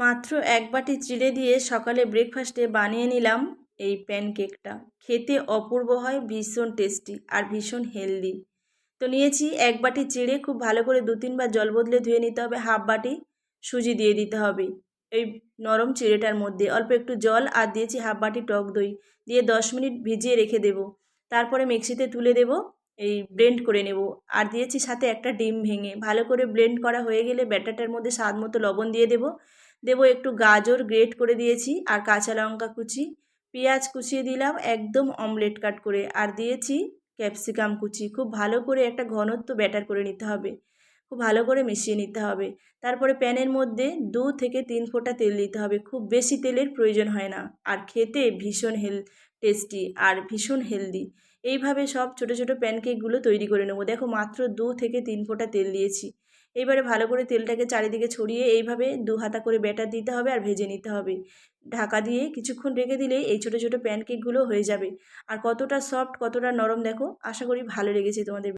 মাত্র এক বাটি চিড়ে দিয়ে সকালে ব্রেকফাস্টে বানিয়ে নিলাম এই প্যানকেকটা খেতে অপূর্ব হয়, ভীষণ টেস্টি আর ভীষণ হেলদি তো নিয়েছি এক বাটি চিড়ে, খুব ভালো করে দু তিনবার জল বদলে ধুয়ে নিতে হবে হাফ বাটি সুজি দিয়ে দিতে হবে। এই নরম চিড়েটার মধ্যে অল্প একটু জল আর দিয়েছি হাফ বাটি টক দই। দিয়ে দশ মিনিট ভিজিয়ে রেখে দেব। তারপরে মিক্সিতে তুলে দেব, এই ব্লেন্ড করে নেব। আর দিয়েছি সাথে একটা ডিম ভেঙে। ভালো করে ব্লেন্ড করা হয়ে গেলে ব্যাটারটার মধ্যে স্বাদ মতো লবণ দিয়ে দেবো। দেবো একটু গাজর গ্রেট করে দিয়েছি আর কাঁচা লঙ্কা কুচি। পেঁয়াজ কুচিয়ে দিলাম, একদম অমলেট কাট করে। আর দিয়েছি ক্যাপসিকাম কুচি। খুব ভালো করে একটা ঘনত্ব ব্যাটার করে নিতে হবে। খুব ভালো করে মিশিয়ে নিতে হবে। তারপরে প্যানের মধ্যে দু থেকে তিন ফোঁটা তেল দিতে হবে। খুব বেশি তেলের প্রয়োজন হয় না। আর খেতে ভীষণ হেল, টেস্টি আর ভীষণ হেলদি। এইভাবে সব ছোটো ছোটো প্যানকেকগুলো তৈরি করে নেব। দেখো মাত্র দু থেকে তিন ফোঁটা তেল দিয়েছি। এইবারে ভালো করে তেলটাকে চারিদিকে ছড়িয়ে এইভাবে দু হাতা করে ব্যাটার দিতে হবে আর ভেজে নিতে হবে। ঢাকা দিয়ে কিছুক্ষণ রেখে দিলে এই ছোটো ছোটো প্যানকেকগুলো হয়ে যাবে। আর কতটা সফট, কতটা নরম দেখো, আশা করি ভালো লেগেছে তোমাদের।